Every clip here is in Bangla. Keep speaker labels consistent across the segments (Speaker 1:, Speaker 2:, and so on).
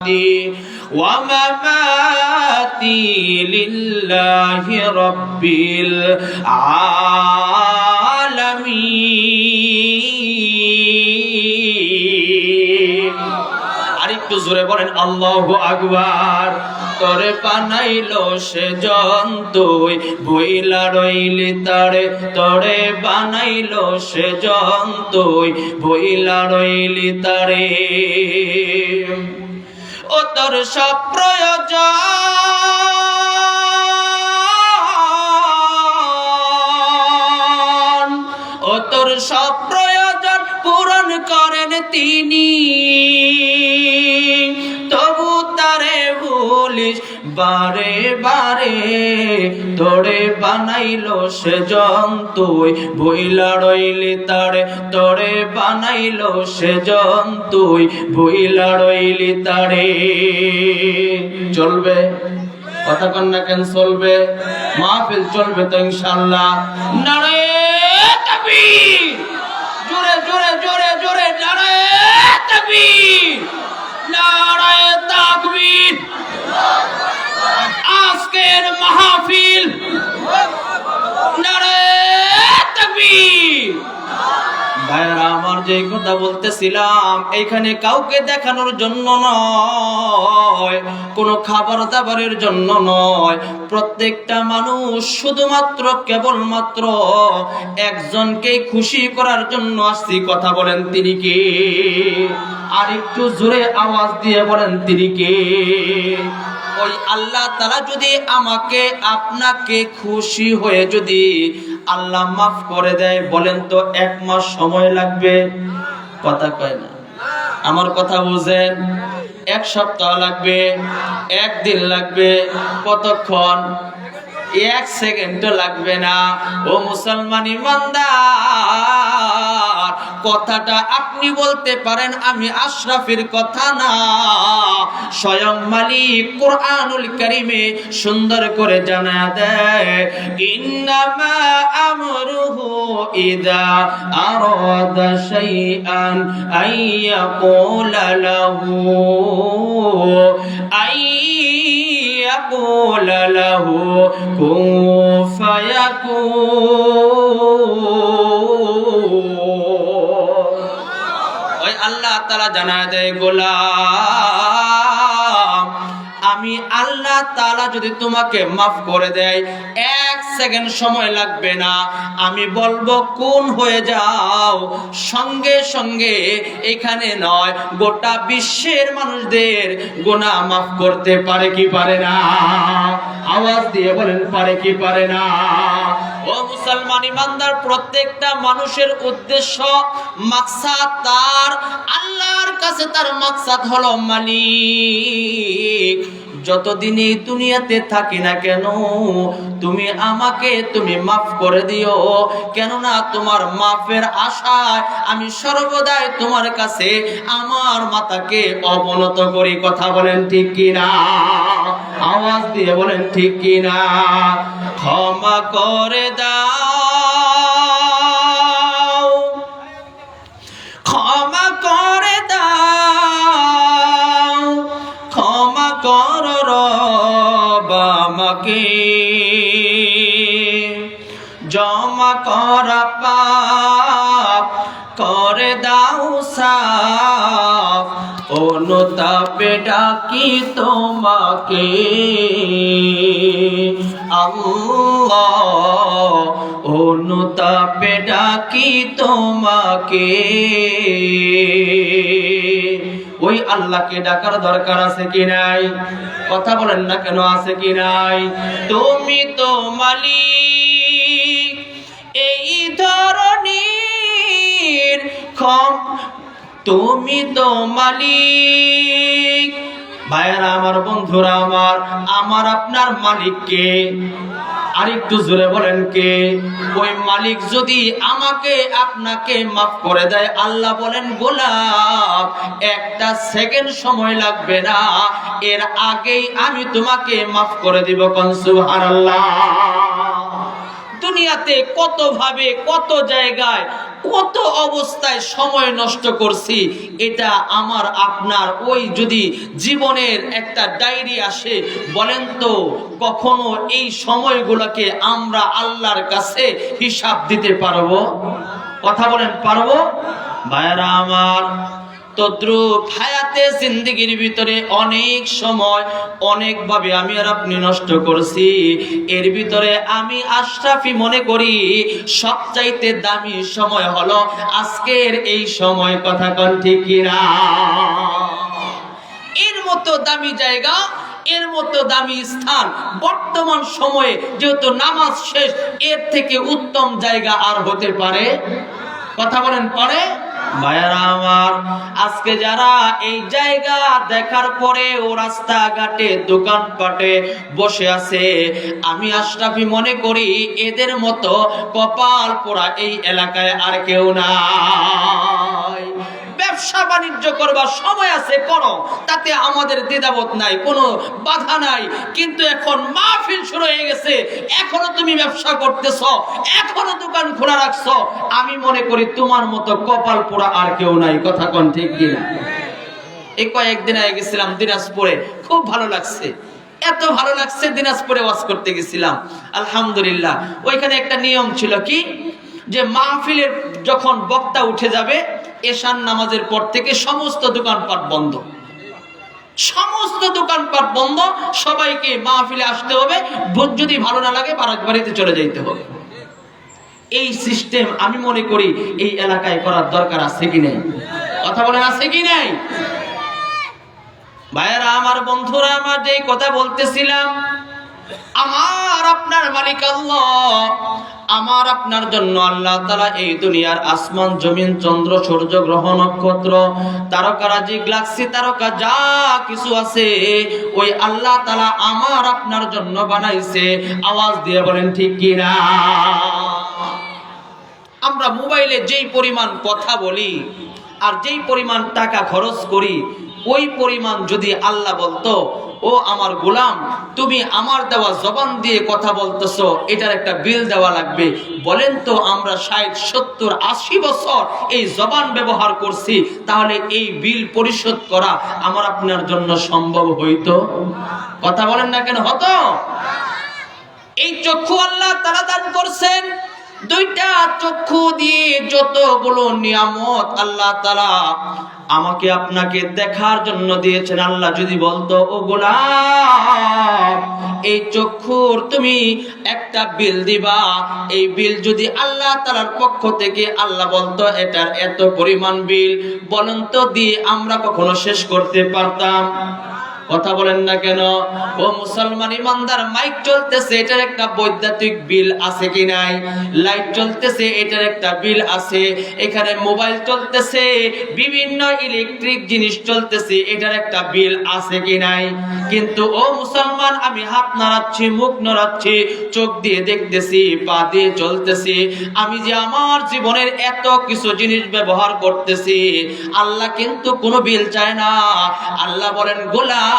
Speaker 1: حياتي ومماتي لله رب العالمين আরেকটু জোরে বলেন আল্লাহু আকবার তরে বানাইলো সে জন্তুই বইলা রইলি তারে তরে বানাইলো সে জন্তুই বইলা রইলি তারে ও তোর সব প্রয়োজন। ও তোর সব প্রয়োজন পূরণ করেন তিনি। বারে বারে তোরে বানাইলো সে জন্তুই বইলা রইলি তারে তোরে বানাইলো সে জন্তুই বইলা রইলি তারে। চলবে? কথা কন্যা কেন চলবে? মাহফিল চলবে তো ইনশাল্লাহ নারে জোরে জোরে জোরে জোরে, নারে তাকবীর! নারে তাকবীর! ভাইরা আমার যে কথা বলতেছিলাম এইখানে কাউকে দেখানোর জন্য নয়, কোনো খাবার দাবারের জন্য নয়। প্রত্যেকটা মানুষ শুধুমাত্র, কেবলমাত্র একজনকেই খুশি করার জন্য আসছি। কথা বলেন তিনি কে? আর একটু জোরে আওয়াজ দিয়ে বলেন তিনি কে? ওই আল্লাহ তারা যদি আমাকে, আপনাকে খুশি হয়ে যদি আল্লাহ মাফ করে দেয়, বলেন তো এক মাস সময় লাগবে? কথা কয় না। আমার কথা বুঝেন? এক সপ্তাহ লাগবে, একদিন লাগবে, কতক্ষণ? এক সেকেন্ডও লাগবে না। ও মুসলমান ইমানদার। আমার কথাটা আপনি বলতে পারেন, আমি আশরাফের কথা না। স্বয়ং মালিক কোরআনুল করিমে সুন্দর করে জানা দেয়, ইন্নামা আমরুহু ইদা আরাদা শাইআন লাহু লাহু, কুন ফায়াকুন। তালা জানা দেয় গোলাম আমি আল্লাহ তালা যদি তোমাকে মাফ করে দেয় সেকেন্ড সময় লাগবে না। আমি বলব, কোন হয়ে যাও? সঙ্গে সঙ্গে এখানে নয়। গোটা বিশ্বের মানুষদের গোনা মাফ করতে পারে কি পারে না? আওয়াজ দিয়ে বলেন, পারে কি পারে না? ও মুসলমান ইমানদার, প্রত্যেকটা মানুষের উদ্দেশ্য মাকসাদ তার, আল্লাহর কাছে তার মাকসাদ হলো মালিক। যতদিন এই দুনিয়াতে থাকি না কেন, তুমি আমাকে তুমি মাফ করে দিও। কেননা তোমার মাফের আশায় আমি সর্বদাই তোমার কাছে আমার মাতাকে অবনত করি। কথা বলেন ঠিক কিনা? আওয়াজ দিয়ে বলেন ঠিক কিনা? ক্ষমা করে দাও। আমাকে জমা কর পাপ করে দাও সাফ অনুতাপে ডাকি তোমাকে। আল্লাহ অনুতাপে ডাকি তোমাকে। ওই আল্লাহকে ডাকার দরকার আছে কি নাই? কথা বলেন না কেন আছে কি নাই? তুমি তো মালিক, এই ধরনের ক্ষম তুমি তো মালিক। ভাইয়ারা, আমার বন্ধুরা, আমার আমার আপনার মালিককে আরেকটু জোরে বলেন কে? ওই মালিক যদি আমাকে, আপনাকে মাফ করে দেয়, আল্লাহ বলেন, গোলাপ, একটা সেকেন্ড সময় লাগবে না। এর আগেই আমি তোমাকে মাফ করে দিব, কোন সুবহানাল্লাহ। দুনিয়াতে কত ভাবে কত জায়গায়, কত অবস্থায় সময় নষ্ট করছি, এটা আমার, আপনার, ওই যদি জীবনের একটা ডায়েরি আসে, বলেন তো, কখনো এই সময়গুলোকে আমরা আল্লাহর কাছে হিসাব দিতে পারব? কথা বলেন, পারব? ভাইরা আমার তদ্রুপ হায়াতে জিন্দিগির ভিতরে অনেক সময়, অনেকভাবে আমি আর আপনি নষ্ট করছি। এর ভিতরে আমি আশরাফি মনে করি, সবচাইতে দামি সময় হলো আজকের এই সময়, কথা কন ঠিক কিনা? এর মতো দামি জায়গা, এর মতো দামি স্থান, বর্তমান সময়ে যেহেতু নামাজ শেষ, এর থেকে উত্তম জায়গা আর হতে পারে? কথা বলেন, পারে? ভাইয়ারা আমার, আজকে যারা এই জায়গা দেখার পরে ও রাস্তাঘাটে, দোকানপাটে বসে আছে, আমি আশরাফি মনে করি এদের মতো কপাল পোড়া এই এলাকায় আর কেউ নাই ব্যবসা বাণিজ্য করবার সময় আছে করো তাতে আমাদের দ্বিধাবোধ নাই, কোনো বাধা নাই। কিন্তু এখন মাহফিল শুরু হয়ে গেছে, এখনও তুমি ব্যবসা করতেছ, এখনও দোকান খোলা রাখছো। আমি মনে করি তোমার মতো কপাল পোড়া আর কেউ নাই, কথা কোন ঠিক কিনা এই কয়েকদিন আগে গেছিলাম দিনাজপুরে, খুব ভালো লাগছে। এত ভালো লাগছে দিনাজপুরে ওয়াজ করতে গেছিলাম, আলহামদুলিল্লাহ। ওইখানে একটা নিয়ম ছিল কি? যে মাহফিলের যখন বক্তা উঠে যাবে এশান নামাজের পর থেকে সমস্ত দোকানপাট বন্ধ। সমস্ত দোকানপাট বন্ধ, সবাইকে মাহফিলে আসতে হবে, ভোট যদি ভালো না লাগে বারাক বাড়িতে চলে যাইতে হবে। এই সিস্টেম আমি মনে করি এই এলাকায় করার দরকার আছে কি নেই? কথা বলেন, আছে কি নেই? ভাইয়েরা, আমার বন্ধুরা, আমার যে কথা বলতেছিলাম আমার আপনার মালিক আল্লাহ। আমার আপনার জন্য আল্লাহ তালা এই দুনিয়ার আসমান, জমিন, চন্দ্র, সূর্য, গ্রহ, নক্ষত্র তারকারাজি গ্লাক্সি তারকা, যা কিছু আছে, ওই আল্লাহ তালা আমার আপনার জন্য বানাইছে। আওয়াজ দিয়ে বলেন, ঠিক কিনা? আমরা মোবাইলে যেই পরিমাণ কথা বলি আর যেই পরিমাণ টাকা খরচ করি ওই পরিমাণ যদি আল্লাহ বলতো, ও আমার গোলাম, তুমি আমার দেওয়া জবান দিয়ে কথা বলতেছো, এটার একটা বিল দেওয়া লাগবে। বলেন তো আমরা ষাট, সত্তর, আশি বছর এই জবান ব্যবহার করছি, তাহলে এই বিল পরিশোধ করা আমার আপনার জন্য সম্ভব হইতো? কথা বলেন না কেন? হতো? এই চক্ষু আল্লাহ তারা দান করছেন দুইটা চক্ষু দিয়ে যতগুলো নিয়ামত আল্লাহ তালা আমাকে আপনাকে দেখার জন্য দিয়েছেন, আল্লাহ যদি বলতো, ও গোলাম, এই চক্ষুর তুমি একটা বিল দিবা। এই বিল যদি আল্লাহ তালার পক্ষ থেকে আল্লাহ বলতো, এটার এত পরিমাণ বিল। বলন্ত দিয়ে আমরা কখনো শেষ করতে পারতাম? কথা বলেন না কেন? ও মুসলমান ইমানদার, মাইক চলতেছে, এটার একটা বৈদ্যুতিক বিল আছে কি নাই? লাইট চলতেছে, এটার একটা বিল আছে। এখানে মোবাইল চলতেছে, বিভিন্ন ইলেকট্রিক জিনিস চলতেছে, এটার একটা বিল আছে কি নাই? কিন্তু ও মুসলমান, আমি হাত নাড়াচ্ছি, মুখ নাড়াচ্ছি, চোখ দিয়ে দেখতেছি, পা দিয়ে চলতেছি। আমি যে আমার জীবনের এত কিছু জিনিস ব্যবহার করতেছি, আল্লাহ কিন্তু কোনো বিল চায় না। আল্লাহ বলেন, গোলাম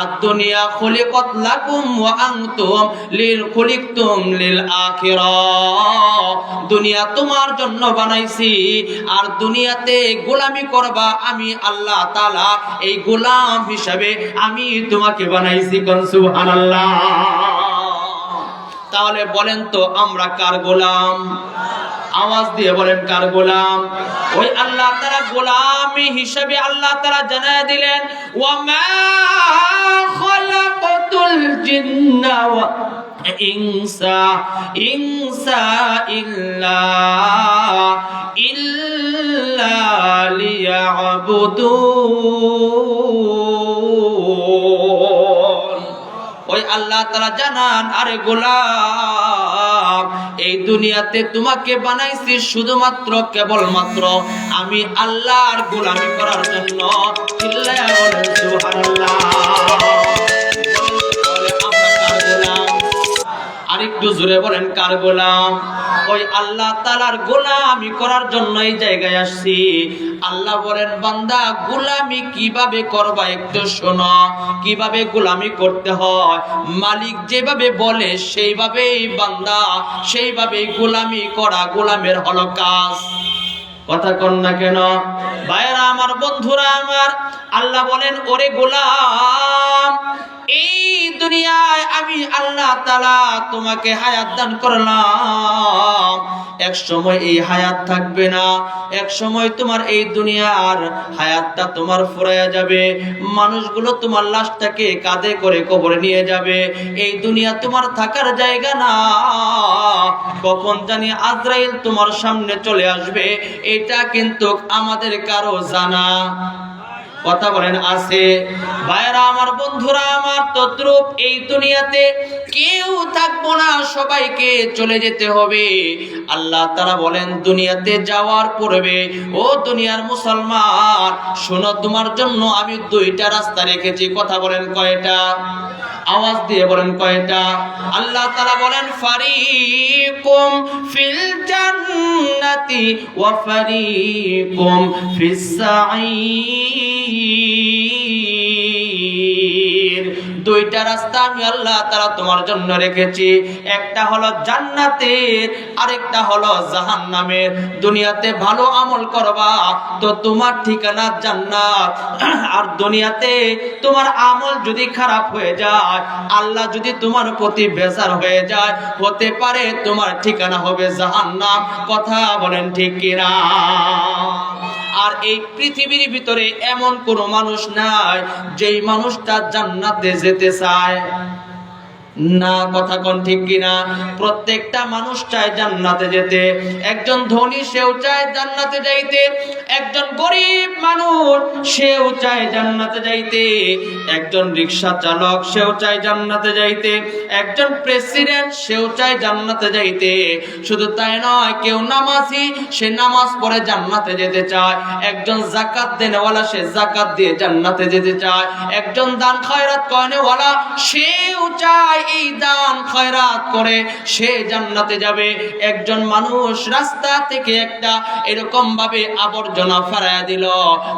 Speaker 1: আদ-দুনিয়া খুলিকাত লাকুম ওয়া আনতুম লিল খুলিকতুম লিল আখিরাহ। দুনিয়া তোমার জন্য বানাইছি, আর দুনিয়াতে গোলামি করবা আমি আল্লাহ তাআলা। এই গোলাম হিসাবে আমি তোমাকে বানাইছি কোন, সুবহানাল্লাহ। তাহলে বলেন তো, আমরা কার গোলাম? আওয়াজ দিয়ে বলেন, কার গোলাম? ওই আল্লাহ তারা গোলামি হিসাবে আল্লাহ তারা জানায় দিলেন, ওয়ামা খালাকাতুল ইল্লা ইল্লা লিয়াবুদুন। ওই আল্লাহ তারা জানান, আরে গোলাম, এই দুনিয়াতে তোমাকে বানাইছি শুধুমাত্র কেবলমাত্র আমি আল্লাহর গোলামি করার জন্য। আরেকটু জোরে বলেন, কার গোলাম? ওই আল্লাহ তালার গোলামি করার জন্য এই জায়গায় আসছি। আল্লাহ বলেন, বান্দা, গোলামি কীভাবে করবা একটু শোনো। কীভাবে গোলামি করতে হয়? মালিক যেভাবে বলে, সেইভাবেই বান্দা, সেইভাবেই গোলামি করা গোলামের হলো কাজ। কথা কন না কেন? ভাইরা আমার বন্ধুরা, আমার আল্লাহ বলেন, ওরে গোলাম, এই দুনিয়ায় আমি আল্লাহ তালা তোমাকে হায়াত দান করলাম। এক সময় এই হায়াত থাকবে না, এক সময় তোমার এই দুনিয়ার হায়াতটা তোমার ফুরাইয়া যাবে। মানুষগুলো তোমার লাশটাকে কাঁধে করে কবরে নিয়ে যাবে। এই দুনিয়া তোমার থাকার জায়গা না। কখন জানি আজরাইল তোমার সামনে চলে আসবে। এটা কিন্তু আমাদের কারও জানা। কথা বলেন, আছে। ভাইরা আমার বন্ধুরা, আমার তদ্রুপ, এই দুনিয়াতে কেউ থাকব না, সবাইকে চলে যেতে হবে। আল্লাহ তারা বলেন, দুনিয়াতে যাওয়ার পূর্বে, ও দুনিয়ার মুসলমান, শোনো, তোমার জন্য আমি দুইটা রাস্তা রেখেছি। কথা বলেন কয়টা? আওয়াজ দিয়ে বলেন কয়টা? আল্লাহ তারা বলেন, ফারিকুম ফিল জান্নাতি ওয়া ফারিকুম ফিস সাঈর দুইটা রাস্তা আমি আল্লাহ তারা তোমার জন্য রেখেছি। একটা হলো জান্নাতের, আরেকটা হলো জাহান্নামের। দুনিয়াতে ভালো আমল করবা তো তোমার ঠিকানা জান্নাত। আর দুনিয়াতে তোমার আমল যদি খারাপ হয়ে যায়, আল্লাহ যদি তোমার প্রতি বেজার হয়ে যায়, হতে পারে তোমার ঠিকানা হবে জাহান্নাম। কথা বলেন ঠিক কিনা? আর এই পৃথিবীর ভিতরে এমন কোন মানুষ নাই যেই মানুষটা জান্নাতে যেতে চায়। না কথা কোন ঠিক কিনা? প্রত্যেকটা মানুষ চায় জান্নাতে যেতে। একজন ধনী সেও চায় জান্নাতে যাইতে। একজন গরিব মানুষ সেও চায় জান্নাতে যাইতে। একজন রিক্সা চালক সেও চায় জান্নাতে যাইতে। একজন প্রেসিডেন্ট সেও চায় জান্নাতে যাইতে। শুধু তাই নয়, কেউ নামাজি, সে নামাজ পড়ে জান্নাতে যেতে চায়। একজন জাকাত দেনেওয়ালা, সে জাকাত দিয়ে জান্নাতে যেতে চায়। একজন দান খয়রাত করেনেওয়ালা, সেও চায় এই দান খয়রাত করে সে জান্নাতে যাবে। একজন মানুষ রাস্তা থেকে একটা এরকম ভাবে আবর্জনা ফেরায় দিল।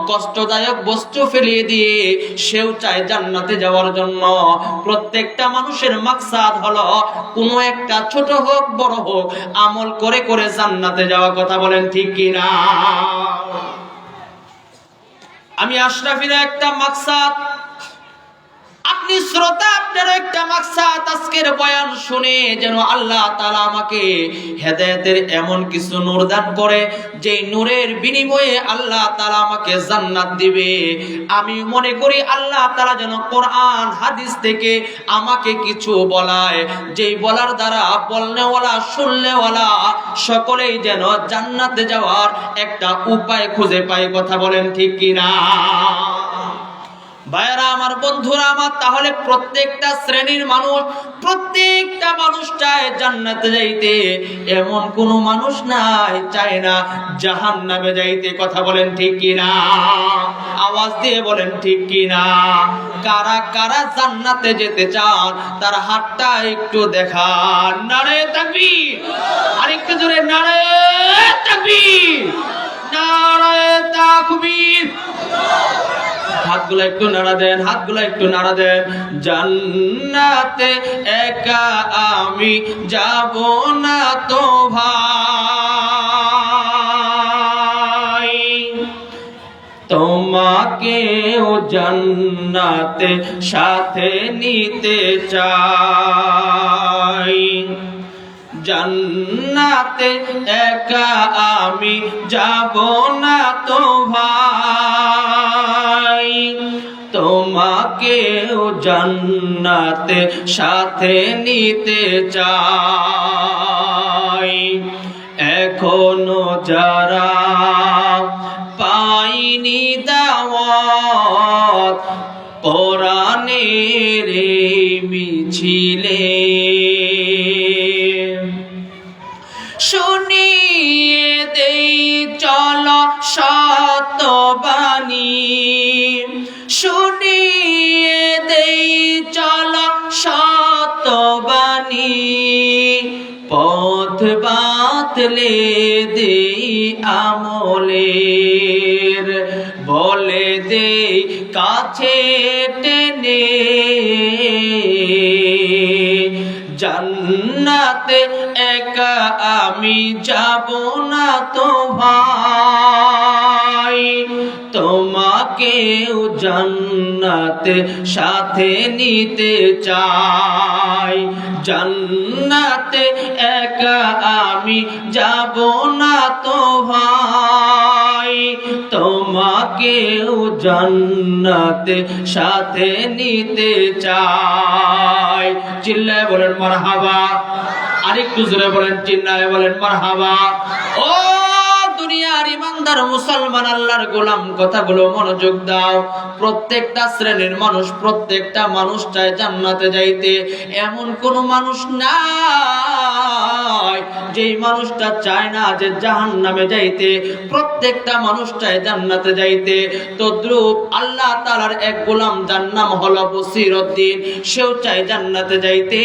Speaker 1: কষ্টদায়ক বস্তু ফেলিয়ে দিয়ে সেও চায় জান্নাতে যাওয়ার জন্য। প্রত্যেকটা মানুষের মাকসাদ হলো, কোনো একটা ছোট হোক, বড় হোক, আমল করে করে জান্নাতে যাওয়া কথা বলেন ঠিক কিনা? আমি আশরাফিরা একটা মাকসাদ আপনি শ্রোতা, আপনার একটা মাকসাদ আজকের বয়ান শুনে যেন আল্লাহ তাআলা আমাকে হেদায়েতের এমন কিছু নূর দান করে যে নূরের বিনিময়ে আল্লাহ তালা আমাকে জান্নাত দিবে। আমি মনে করি আল্লাহ তালা যেন কোরআন, হাদিস থেকে আমাকে কিছু বলায়। যেই বলার দ্বারা বলনেওয়ালা, শুনলেওয়ালা, সকলেই যেন জান্নাতে যাওয়ার একটা উপায় খুঁজে পায়, কথা বলেন ঠিক কিনা? ভাইয়ারা, আমার বন্ধুরা, আমার তাহলে প্রত্যেকটা শ্রেণির মানুষ, প্রত্যেকটা মানুষ চায় জান্নাতে যাইতে এমন কোনো মানুষ নাই, চায় না জাহান নামে যাইতে কথা বলেন ঠিক কিনা? আওয়াজ দিয়ে বলেন ঠিক কিনা? কারা কারা জান্নাতে যেতে চান, তার হাতটা একটু দেখান। নারে তাকবি আর একটু জোরে, নারে তাকবি নারে তাকবীর! হাতগুলো একটু নাড়া দেন, হাতগুলো একটু নাড়া দেন। জান্নাতে একা আমি যাব না তো ভাই। তোমাকেও জান্নাতে সাথে নিতে চাই। জান্নাতে একা আমি যাব না তো ভাই। তোমাকেও জান্নাতে সাথে নিতে চাই। এখনও যারা পাইনি দাওয়াত, কোরআনের মিছিলে শুনিয়ে দেই, চল শতবাণী বাঁচানোর দেই আমলের। বলে দেই কাছে টেনে। জান্নাতে একা আমি যাব না তোমার। তোমাকেও জান্নাতে সাথে নিতে চাই জান্নাতে একা আমি যাব না তো ভাই। তোমাকেও জান্নাতে সাথে নিতে চাই চিল্লায় বলেন, মারহাবা। আরেকটু জোরে বলেন, চিল্লায় বলেন, মারহাবা। ও দুনিয়ার ইমানদার মুসলমান আল্লাহর গোলাম, কথাগুলো মনোযোগ দাও। প্রত্যেকটা শ্রেণির মানুষ, প্রত্যেকটা মানুষ চায় জান্নাতে যাইতে। এমন কোন মানুষ নাই যেই মানুষটা চায় না যে জাহান নামে যাইতে। প্রত্যেকটা মানুষ চায় জান্নাতে যাইতে। তো তদ্রুপ আল্লাহ তালার এক গোলাম, যার নাম হলো বসিরউদ্দিন, সেও চায় জান্নাতে যাইতে।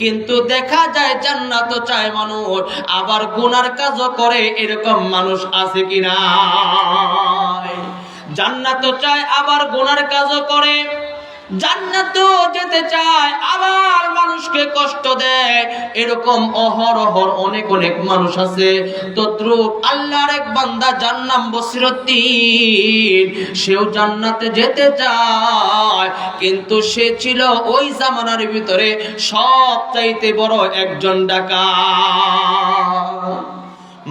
Speaker 1: কিন্তু দেখা যায় জান্নাত চায় মানুষ, আবার গুনার কাজও করে এরকম মানুষ আছে কিনা জান্নাত চায় আবার গুনার কাজও করে। জান্নাত যেতে চায় আবার মানুষকে কষ্ট দেয়। এরকম অহরহর অনেক অনেক মানুষ আছে। তদ্রুপ আল্লাহর এক বান্দা যার নাম বসিরুদ্দিন সেও জান্নাতে যেতে চায়, কিন্তু সে ছিল ওই জামানার ভিতরে সব চাইতে বড় একজন ডাকা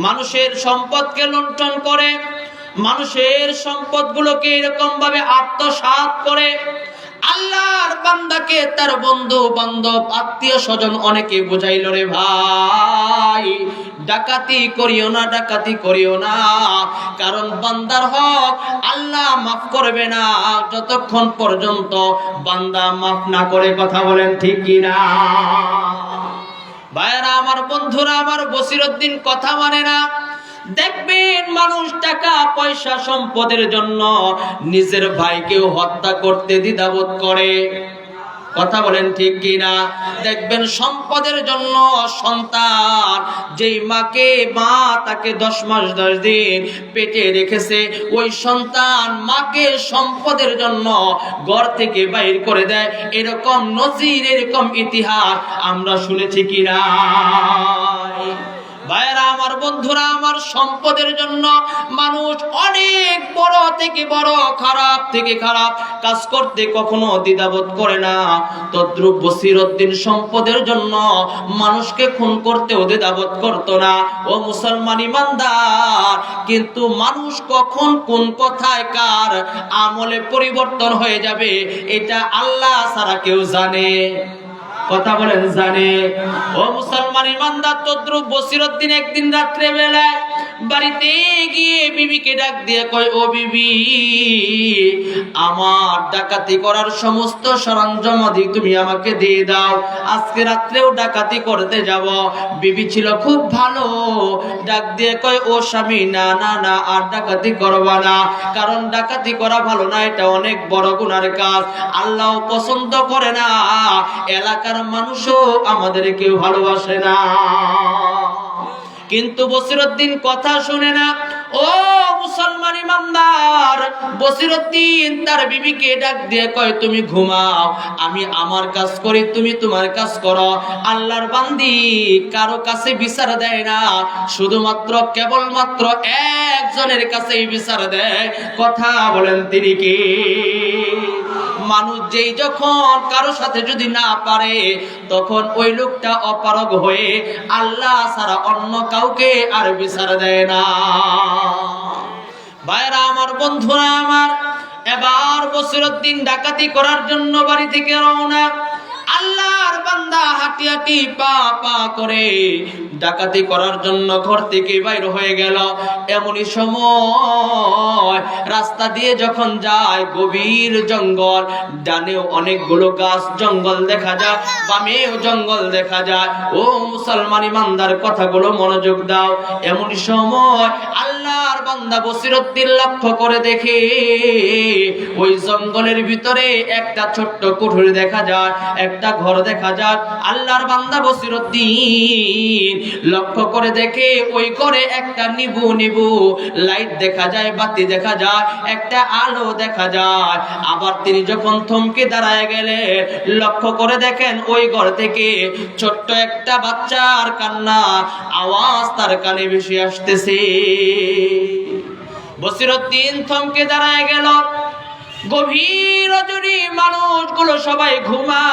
Speaker 1: মানুষের সম্পদকে লুণ্ঠন করে, মানুষের সম্পদগুলোকে এরকম ভাবে আত্মসাৎ করে, আল্লাহর বান্দাকে তার বন্ধু, বান্ধব, আত্মীয় স্বজন অনেকে বুঝাইল রে ভাই, ডাকাতি করিও না, ডাকাতি করিও না, কারণ বান্দার হক আল্লাহ মাফ করবে না। যতক্ষণ পর্যন্ত বান্দা মাফ না করে কথা বলেন ঠিক কিনা? ভাইরা আমার বন্ধুরা, আমার বসিরুদ্দিন কথা মানে না। দেখবেন মানুষ টাকা, পয়সা, সম্পদের জন্য নিজের ভাইকেও হত্যা করতে দ্বিধাবোধ করে। কথা বলেন ঠিক কিনা? দেখবেন সম্পদের জন্য সন্তান যেই মাকে মা তাকে দশ মাস, দশ দিন পেটে রেখেছে, ওই সন্তান মাকে সম্পদের জন্য ঘর থেকে বাইর করে দেয়। এরকম নজির, এরকম ইতিহাস আমরা শুনেছি কিনা? ভাইরা আমার বন্ধুরা, আমার সম্পদের জন্য মানুষ অনেক বড় থেকে বড়, খারাপ থেকে খারাপ কাজ করতে কখনো দ্বিধাবোধ করে না। তদ্রুপ বসিরউদ্দিন সম্পদের জন্য মানুষকে খুন করতেও দ্বিধাবোধ করতো না। ও মুসলমান ইমানদার, কিন্তু মানুষ কখন কোন কথায় কার আমলে পরিবর্তন হয়ে যাবে, এটা আল্লাহ ছাড়া কেউ জানে। কথা বলেন, জানে। ও মুসলমান ইমানদার তদ্রুপ বসিরউদ্দিন একদিন রাত্রে বেলায় বাড়িতে গিয়ে বিবিকে ডাক দিয়ে কয়, ও বিবি, আমার ডাকাতি করার সমস্ত সরঞ্জাম আদি তুমি আমাকে দিয়ে দাও। আজকে রাত্রেও ডাকাতি করতে যাব। বিবি ছিল খুব ভালো। ডাক দিয়ে কয়, ও স্বামী, না না না, আর ডাকাতি করবা না। কারণ ডাকাতি করা ভালো না, এটা অনেক বড় গুনার কাজ। আল্লাহ পছন্দ করে না। এলাকার মানুষও আমাদের কেউ ভালোবাসে না। কিন্তু বসিরউদ্দিন কথা শুনে না, ও মুসলমান ইমানদার, বসিরউদ্দিন তার বিবিকে ডাক দিয়ে কয়, তুমি ঘুমাও, আমি আমার কাজ করি, তুমি তোমার কাজ করো। আল্লাহর বান্দি কারও কাছে বিচার দেয় না, শুধুমাত্র কেবলমাত্র একজনের কাছেই বিচার দেয়। কথা বলেন তিনি কি? মানুষ যেই যখন কারও সাথে যদি না পারে, তখন ওই লোকটা অপারগ হয়ে আল্লাহ ছাড়া অন্য কাউকে আর বিচার দেয় না। ভাইরা আমার বন্ধুরা, আমার এবার বসিরউদ্দিন ডাকাতি করার জন্য বাড়ি থেকে রওনা। আল্লাহর বান্দা হাঁটি হাঁটি পা পা করে ডাকাতি করার জন্য ঘর থেকে বাইর হয়ে গেল। এমনই সময় রাস্তা দিয়ে যখন যায় গভীর জঙ্গল, ডানেও অনেকগুলো গাছ, জঙ্গল দেখা যায়, বামেও জঙ্গল দেখা যায়। ও মুসলমান ইমানদার, কথাগুলো মনোযোগ দাও। এমনই সময় আল্লাহর বান্দা বসিরউদ্দিন লক্ষ্য করে দেখে ওই জঙ্গলের ভিতরে একটা ছোট্ট কুঠুরি দেখা যায়, একটা ঘর দেখা যায়। আল্লাহর বান্দা বসিরউদ্দিন লক্ষ্য করে দেখে ওই ঘরে একটা নিবু নিবু লাইট দেখা যায়, বাতি দেখা যায়, একটা আলো দেখা যায়। আবার তিনি যখন থমকে দাঁড়ায় গেলেন, লক্ষ্য করে দেখেন ওই ঘর থেকে ছোট্ট একটা বাচ্চার কান্না আওয়াজ তার কানে ভেসে আসতেছে। বসিরুদ্দিন থমকে দাঁড়ায় গেল। গভীর রজনী মানুষগুলো সবাই ঘুমায়।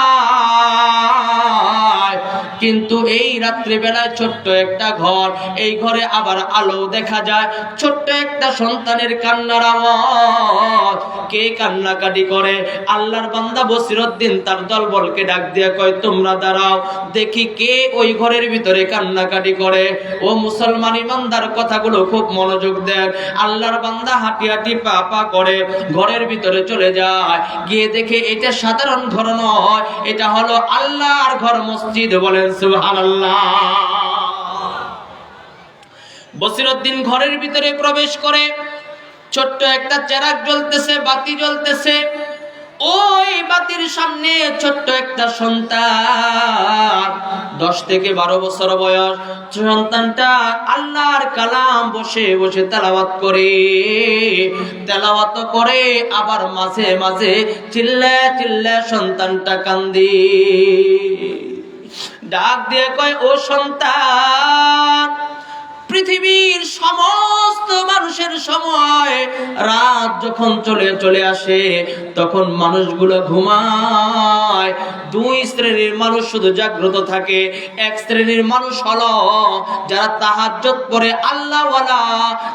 Speaker 1: কিন্তু এই রাত্রি বেলায় ছোট্ট একটা ঘর, এই ঘরে আবার আলো দেখা যায়। ছোট্ট একটা সন্তানের কান্নার আওয়াজ। কে কান্নাকাটি করে? আল্লাহর বান্দা বসিরুদ্দিন তার দলবলকে ডাক দিয়ে কয়, তোমরা দাঁড়াও, দেখি কে ওই ঘরের ভিতরে কান্নাকাটি করে? ও মুসলমান ইমানদার, কথাগুলো খুব মনোযোগ দেন। আল্লাহর বান্দা হাঁটি হাঁটি পা পা করে ঘরের ভিতরে চলে যায়। গিয়ে দেখে এটা সাধারণ ঘর নয়, এটা হলো আল্লাহর ঘর মসজিদ বলেন বসিরউদ্দিন ঘরের ভিতরে প্রবেশ করে ছোট্ট একটা চেরাক জ্বলতেছে, বাতি জ্বলতেছে। ওই বাতির সামনে ছোট্ট একটা সন্তান, দশ থেকে বারো বছর বয়স। সন্তানটা আল্লাহর কালাম বসে বসে তেলাওয়াত করে। তেলাওয়াত করে আবার মাঝে মাঝে চিল্লে চিল্লে সন্তানটা কান্দি ডাক দিয়ে কয় ও সন্তান পৃথিবীর সমস্ত মানুষের সময় রাত যখন চলে চলে আসে, তখন মানুষগুলো ঘুমায়। দুই শ্রেণির মানুষ শুধু জাগ্রত থাকে, এক শ্রেণির মানুষ হলো যারা তাহার তাহাজ্জত করে আল্লাহওয়ালা,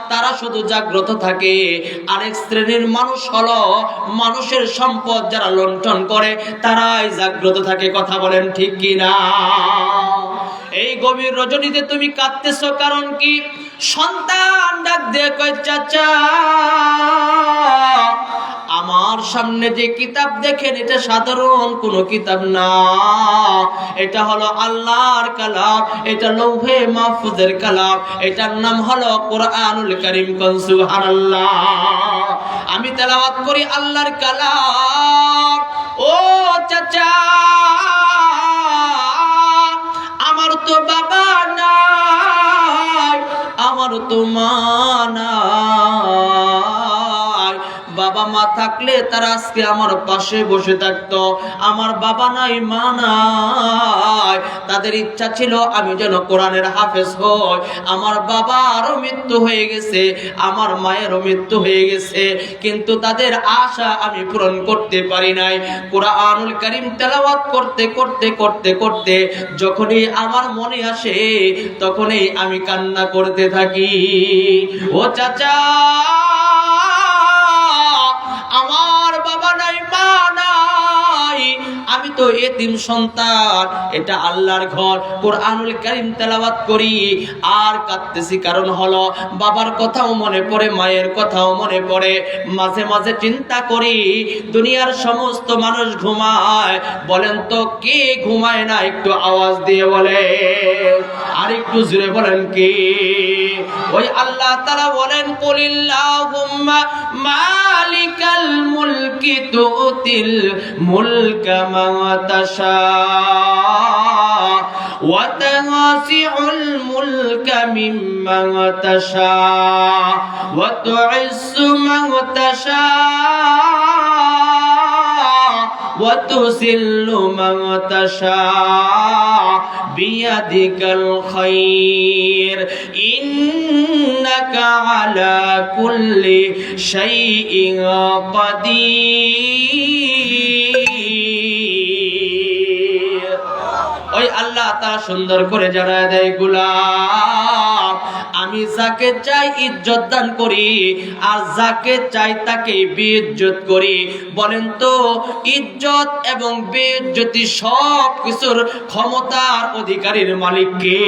Speaker 1: তারা শুধু জাগ্রত থাকে। আরেক শ্রেণির মানুষ হলো মানুষের সম্পদ যারা লণ্ঠন করে, তারাই জাগ্রত থাকে। কথা বলেন ঠিক কিনা? এই গভীর রজনীতে তুমি কাঁদতেছ কারণ কি? সন্তান ডাক দিয়ে কয়, চাচা, আমার সামনে যে কিতাব দেখেন, এটা সাধারণ কোনো কিতাব না। এটা হলো আল্লাহর কালাম, এটা লৌহে মাহফুজের কালাম, এটার নাম হলো কোরআনুল করিম, সুবহানাল্লাহ। আমি তেলাওয়াত করি আল্লাহর কালাম। ও চাচা তো বাবা নাই আমার তো মা নাই। বাবা মা থাকলে তারা আজকে আমার পাশে বসে থাকতো। আমার বাবা নাই, মা নাই। তাদের ইচ্ছা ছিল আমি যেন কোরআনের হাফেজ হই। আমার বাবারও মৃত্যু হয়ে গেছে, আমার মায়েরও মৃত্যু হয়ে গেছে। কিন্তু তাদের আশা আমি পূরণ করতে পারি নাই। কোরআনুল করিম তেলাওয়াত করতে করতে করতে করতে যখনই আমার মনে আসে, তখনই আমি কান্না করতে থাকি। ও চাচা! আমি তো এতিম সন্তান, এটা আল্লাহর ঘর। কোরআনুল কারিম তেলাওয়াত করি, আর কাঁদতেছি কারণ হলো, বাবার কথাও মনে পড়ে, মায়ের কথাও মনে পড়ে। মাঝে মাঝে চিন্তা করি, দুনিয়ার সমস্ত মানুষ ঘুমায়, বলেন তো কে ঘুমায় না? একটু আওয়াজ দিয়ে বলে আর একটু জুড়ে বলেন কি? ওই আল্লাহ তারা বলেন, কুলিল্লাহুম্মা মালিকাল মুলকি তুতিল মুলকা মান তাশা মুলকা মিম্মান তাশা ওয়া তুইজ্জু তুসিল্লু মাতাশা বিয়াদিকাল খাইর। ইন্নাকা আলা কুল্লি শাইইন কাদির। আল্লাহ তা সুন্দর করে জানায় দেয় গুলাম আমি যাকে চাই ইজ্জত দান করি, আর যাকে চাই তাকে বেইজ্জত করি। বলেন তো, ইজ্জত এবং বেইজ্জতি সব কিছুর ক্ষমতার অধিকারীর মালিক কে?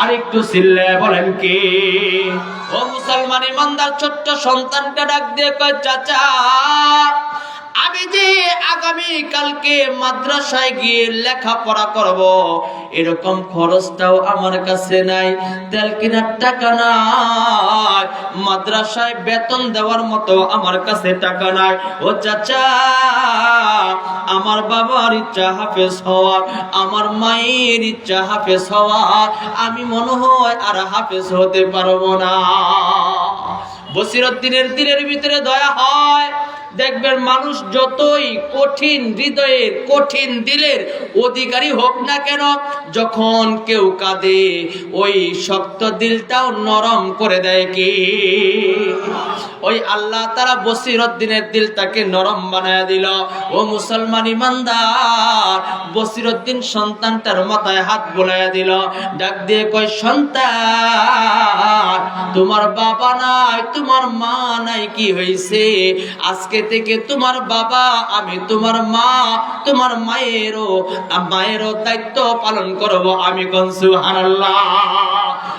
Speaker 1: আর একটু চিল্লে বলেন কে? ও মুসলমান ইমানদার, ছোট্ট সন্তানকে ডাক দিয়ে কয়, চাচা আমি যে আগামী কালকে মাদ্রাসায় গিয়ে লেখাপড়া করব, এরকম খরচটাও আমার কাছে নাই, তেল কেনার টাকা নাই, মাদ্রাসায় বেতন দেওয়ার মতো আমার কাছে টাকা নাই। ও চাচা, আমার বাবার ইচ্ছা হাফেজ হওয়ার, আমার মায়ের ইচ্ছা হাফেজ হওয়ার, আমি মনে হয় আর হাফেজ হতে পারব না। বসিরুদ্দিনের দিলের ভিতরে দয়া হয় দেখবেন মানুষ যতই কঠিন হৃদয়ের, কঠিন দিলের অধিকারী হোক না কেন, যখন কেউ কাঁদে, ওই শক্ত দিলটাও নরম করে দেয় কি? ওই আল্লাহ তারা বসিরুদ্দিনের দিলটাকে নরম বানায় দিল। ও মুসলমান ইমানদার বসিরুদ্দিন সন্তানটার মাথায় হাত বোলায় দিল। ডাক দিয়ে কয়, সন্তান, তোমার বাবা নাই, তোমার মা নাই, কি হয়েছে আজকে থেকে তোমার বাবা, আমি তোমার মা, তোমার মায়েরও মায়েরও দায়িত্ব পালন করব আমি কনসু হানাল্লাহ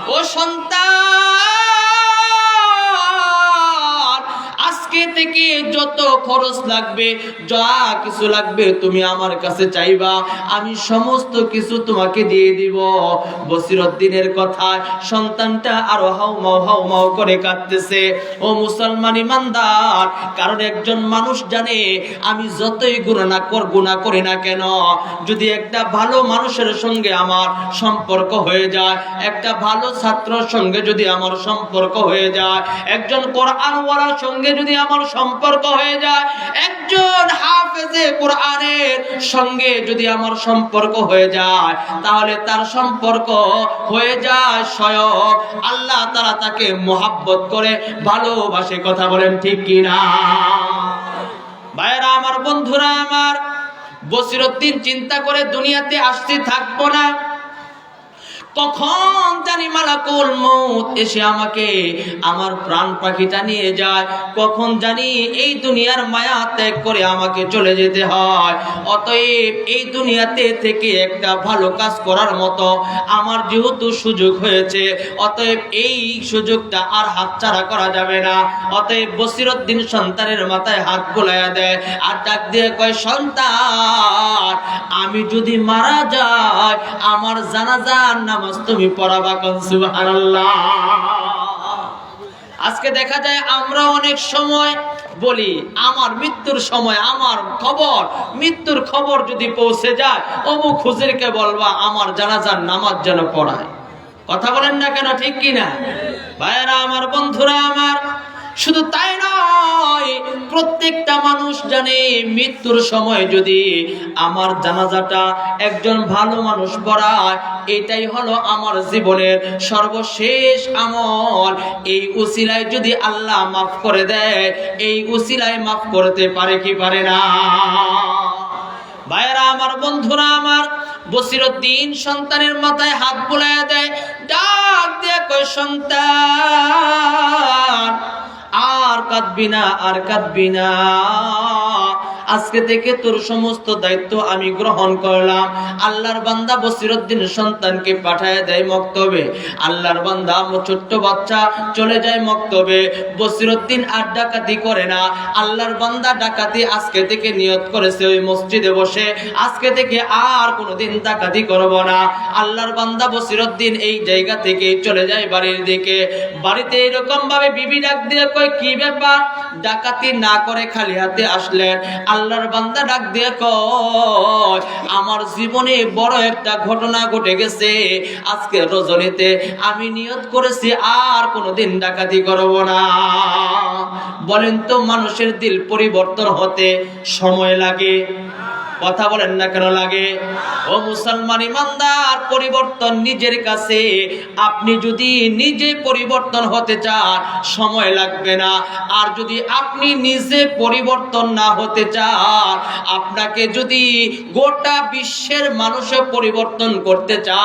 Speaker 1: ও সন্তান থেকে যত খরচ লাগবে, যা কিছু লাগবে তুমি আমার কাছে চাইবা। আমি সমস্ত কিছু তোমাকে দিয়ে দিব। বসিরুদ্দিনের কথা সন্তানটা আরও হাউমাও হাউমাও করে কাঁদতেছে। ও মুসলমান ইমানদার, কারণ একজন মানুষ জানে, আমি যতই গুণা কর, গুণা করি না কেন? যদি একটা ভালো মানুষের সঙ্গে আমার সম্পর্ক হয়ে যায়, একটা ভালো ছাত্রর সঙ্গে যদি আমার সম্পর্ক হয়ে যায়, একজন কোরআনওয়ালার সঙ্গে যদি আমার সম্পর্ক হয়ে যায়। একজন হাফেজে কোরআনের সঙ্গে যদি আমার সম্পর্ক হয়ে যায়, তাহলে তার সম্পর্ক হয়ে যায় স্বয়ং আল্লাহ তারা তাকে মোহাব্বত করে, ভালোবাসে। কথা বলেন ঠিক কিনা? ভাইরা আমার বন্ধুরা, আমার বসিরুদ্দিন চিন্তা করে দুনিয়াতে আসতে থাকব না। কখন জানি মালাকুল মৌত এসে আমাকে আমার প্রাণ পাখিটা নিয়ে যায়। কখন জানি এই দুনিয়ার মায়া ত্যাগ করে আমাকে চলে যেতে হয়। অতএব এই দুনিয়াতে থেকে একটা ভালো কাজ করার মতো আমার যেহেতু সুযোগ হয়েছে, অতএব এই সুযোগটা আর হাতছাড়া করা যাবে না। অতএব বসিরুদ্দিন সন্তানের মাথায় হাত বোলাইয়া দেয় আর ডাক দিয়ে কয়, সন্তান, আমি যদি মারা যাই, আমার জানাজার নামাজ তুমি পড়াবা আজকে দেখা যায় আমরা অনেক সময় বলি, আমার মৃত্যুর সময়, আমার খবর, মৃত্যুর খবর যদি পৌঁছে যায়, অমুক হুজুরকে বলবা, আমার জানাজার নামাজ যেন পড়ায়। কথা বলেন না কেন, ঠিক কিনা? ভাইরা আমার বন্ধুরা, আমার শুধু তাই নয়, প্রত্যেকটা মানুষ জানে মৃত্যুর সময় যদি আমার জানাজাটা একজন ভালো মানুষ পড়ায়, এটাই হলো আমার জীবনের সর্বশেষ আমল। এই উসিলায় যদি আল্লাহ মাফ করে দেয়, এই উসিলায় মাফ করতে পারে কি পারে না? ভাইয়েরা, আমার বন্ধুরা, আমার বসিরুদ্দিন সন্তানের মাথায় হাত বুলাইয়া দেয়, ডাক দিয়ে সন্তান আর কাঁদবি না আর কাঁদবি না। আজকে থেকে তোর সমস্ত দায়িত্ব আমি গ্রহণ করলাম। আল্লাহর বান্দা বসিরুদ্দিন সন্তানকে পাঠায় দেয় মক্তবে। আল্লাহর বান্দা ছোট্ট বাচ্চা চলে যায় মক্তবে। বসিরুদ্দিন আর ডাকাতি করে না। আল্লাহর বান্দা ডাকাতি আজকে থেকে নিয়ত করেছে ওই মসজিদে বসে। আজকে থেকে আর কোনোদিন ডাকাতি করব না। আল্লাহর বান্দা বসিরুদ্দিন এই জায়গা থেকে চলে যায় বাড়ির দিকে। বাড়িতে এরকম ভাবে বিবি ডাক দিয়ে কয়, কি ব্যাপার? ডাকাতি না করে খালি হাতে আসলেন। আল্লাহর বান্দা ডাক দিয়ে আমার জীবনে বড় একটা ঘটনা ঘটে গেছে। আজকে রজনীতে আমি নিয়ত করেছি আর কোনোদিন ডাকাতি করব না। বলেন তো মানুষের দিল পরিবর্তন হতে সময় লাগে। কথা বলেন না কেন লাগে? ও মুসলমান ইমানদার, পরিবর্তন নিজের কাছে। আপনি যদি নিজে পরিবর্তন হতে চান, সময় লাগবে না। আর যদি আপনি নিজে পরিবর্তন না হতে চান, আপনাকে যদি গোটা বিশ্বের মানুষে পরিবর্তন করতে চায়